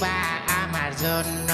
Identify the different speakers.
Speaker 1: কিংবা আমার জন্য।